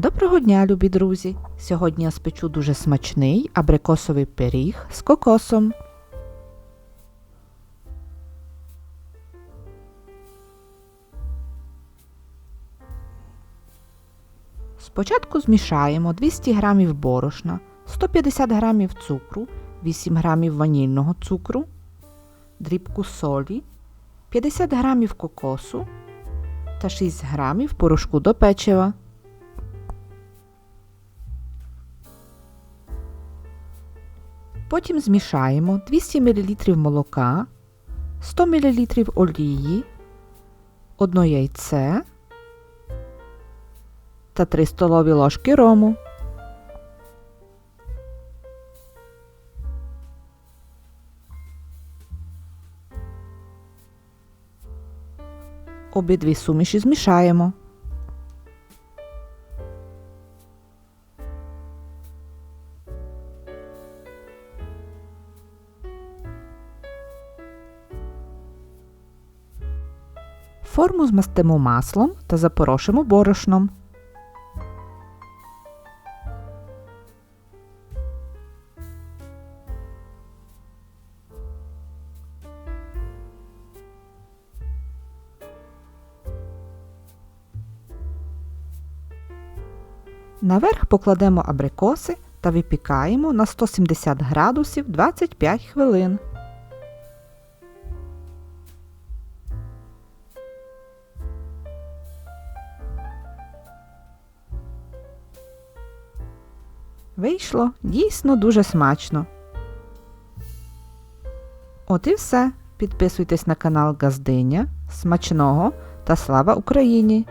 Доброго дня, любі друзі! Сьогодні я спечу дуже смачний абрикосовий пиріг з кокосом. Спочатку змішаємо 200 г борошна, 150 г цукру, 8 г ванільного цукру, дрібку солі, 50 г кокосу та 6 г порошку до печива. Потім змішаємо 200 мл молока, 100 мл олії, 1 яйце та 3 столові ложки рому. Обидві суміші змішаємо. Форму змастимо маслом та запорошимо борошном. Наверх покладемо абрикоси та випікаємо на 170 градусів 25 хвилин. Вийшло дійсно дуже смачно. От і все. Підписуйтесь на канал Газдиня. Смачного та слава Україні!